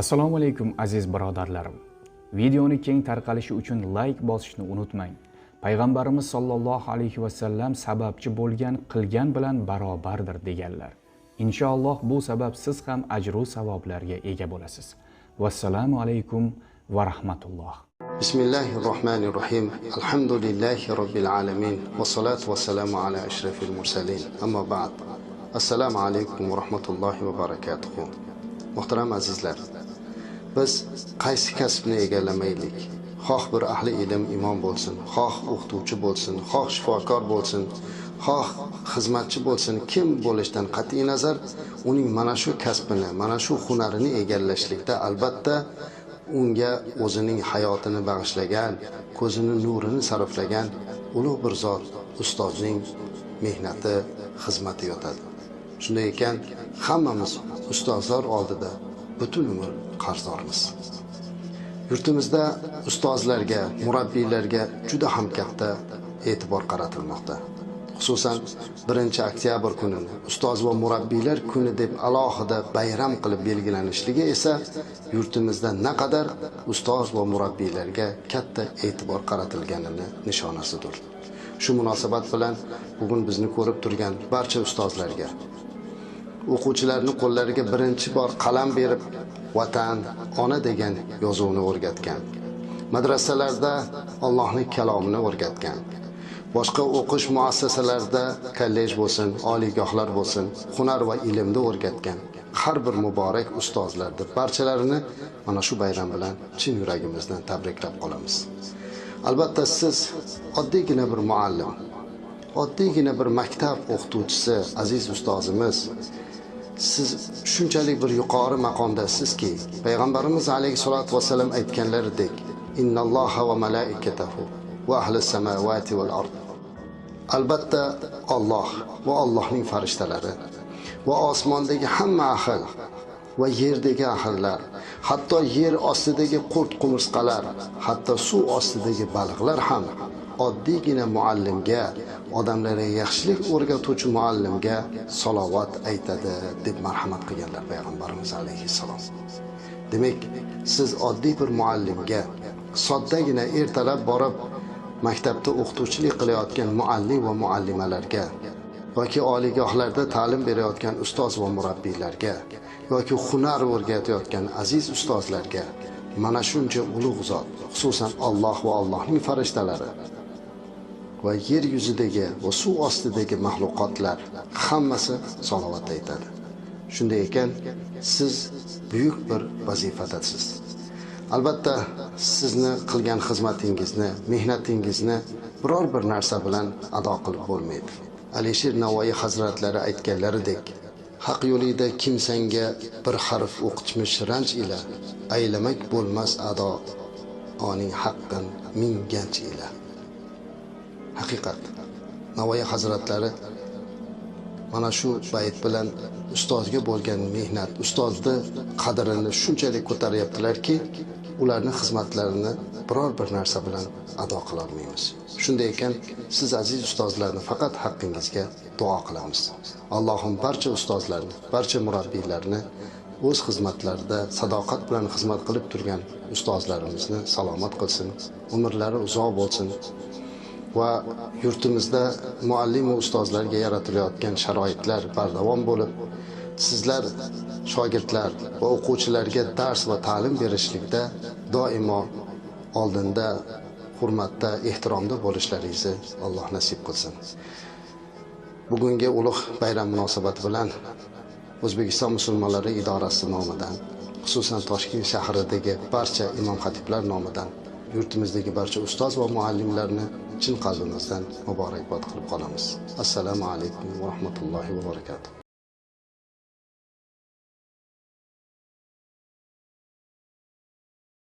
assalomu alaykum aziz birodarlarim. Videoni keng tarqalishi uchun like bosishni unutmang. Payg'ambarimiz sollallohu alayhi vasallam sababchi bo'lgan qilgan bilan barobardir deganlar. Inshaalloh bu sabab siz ham ajru savoblarga ega bo'lasiz. Vassalomu alaykum va rahmatulloh. Bismillahi rohmanir rohim alhamdulillahi robbil alamin vassalatu vassalamu ala ashrafil mursalin. Ammo ba'd. Assalomu alaykum va rahmatullohi va barakatuh. Muhtaram azizlar biz qaysi kasbni egallamaylik? Xoh bir ahli ilm imom bo'lsin xoh o'qituvchi bo'lsin xoh shifokor bo'lsin xoh xizmatchi bo'lsin kim bo'lishidan qat'iy nazar uning mana shu kasbini mana shu hunarini egallashlikda albatta unga o'zining hayotini bag'ishlagan ko'zini nurini sarflagan ulug' bir zot ustozning mehnati xizmati yotadi. Shunday ekan hammamiz ustozlar oldida butun umr qarzdormiz yurtimizda ustozlarga murabbiylarga juda ham katta e'tibor qaratilmoqda. Xususan birinchi oktyabr kunini ustoz va murabbiylar kuni deb alohida bayram qilib belgilanishligi esa yurtimizda naqadar ustoz va murabbiylarga katta e'tibor qaratilganini nishonasidir. Shu munosabat bilan bugun bizni ko'rib turgan barcha ustozlarga o'quvchilarni qo'llariga birinchi bor qalam berib vatan ona degan yozuvni o'rgatgan. Madrasalarda allohning kalomini o'rgatgan. Boshqa o'qish muassasalarida kollej bo'lsin oliygohlar bo'lsin hunar va ilmni o'rgatgan har bir muborak ustozlarni barchalarini mana shu bayram bilan chin yuragimizdan tabriklab qolamiz. Albatta siz oddiygina bir muallim oddiygina bir maktab o'qituvchisi aziz ustozimiz siz shunchalik bir yuqori maqomdasizki payg'ambarimiz alayhissalotu vassalam aytganlaridek innalloha va malaikatahu va ahli samavati val ard. Albatta Alloh va Allohning farishtalari va osmondagi hamma ahil va yerdagi ahillar hatto yer ostidagi qurt qumursqalar hatto suv ostidagi baliqlar ham oddiygina muallimga odamlarga yaxshilik o'rgatuvchi muallimga salovat aytadi deb marhamat qilganlar payg'ambarimiz alayhissalom. Demak siz oddiy bir muallimga soddagina ertalab borib maktabda o'qituvchilik qilayotgan muallim va muallimalarga yoki oliygohlarda ta'lim berayotgan ustoz va murabbiylarga yoki hunar o'rgatayotgan aziz ustozlarga mana shuncha ulug' zot xususan Alloh va Allohning farishtalari va yer yuzidagi va suv ostidagi maxluqotlar hammasi salovat aytadi. Shunday ekan siz buyuk bir vazifadasiz albatta sizni qilgan xizmatingizni mehnatingizni biror bir narsa bilan ado qilib bo'lmaydi. Alisher navoiy hazratlari aytganlaridek haq yo'lida kim senga bir harf o'qitmish ranj ila aylamak bo'lmas ado oning haqqin ming ganj ila. Haqiqat. Navoiy hazratlari mana shu bayt bilan ustozga bo'lgan mehnat ustozni qadrini shunchalik ko'taryaptilarki ularni xizmatlarini biror bir narsa bilan ado qilolmaymiz shunday ekan siz aziz ustozlarni faqat haqqingizga duo qilamiz. Allohim barcha ustozlarni barcha murabbiylarni o'z xizmatlarida sadoqat bilan xizmat qilib turgan ustozlarimizni salomat qilsin umrlari uzoq bo'lsin. Va yurtimizda muallim va ustozlarga yaratilayotgan sharoitlar bardavom bo'lib sizlar shogirdlar va o'quvchilarga dars va ta'lim berishlikda doimo oldinda hurmatda ehtiromda bo'lishlaringizni alloh nasib qilsin. Bugungi ulug' bayram munosabati bilan o'zbekiston musulmonlari idorasi nomidan xususan toshkent shahridagi barcha imom xatiblar nomidan yurtimizdagi barcha ustoz va muallimlarni chin qalbimizdan muborakbod qilib qolamiz. Assalomu alaykum va rahmatullohi va barakatuh.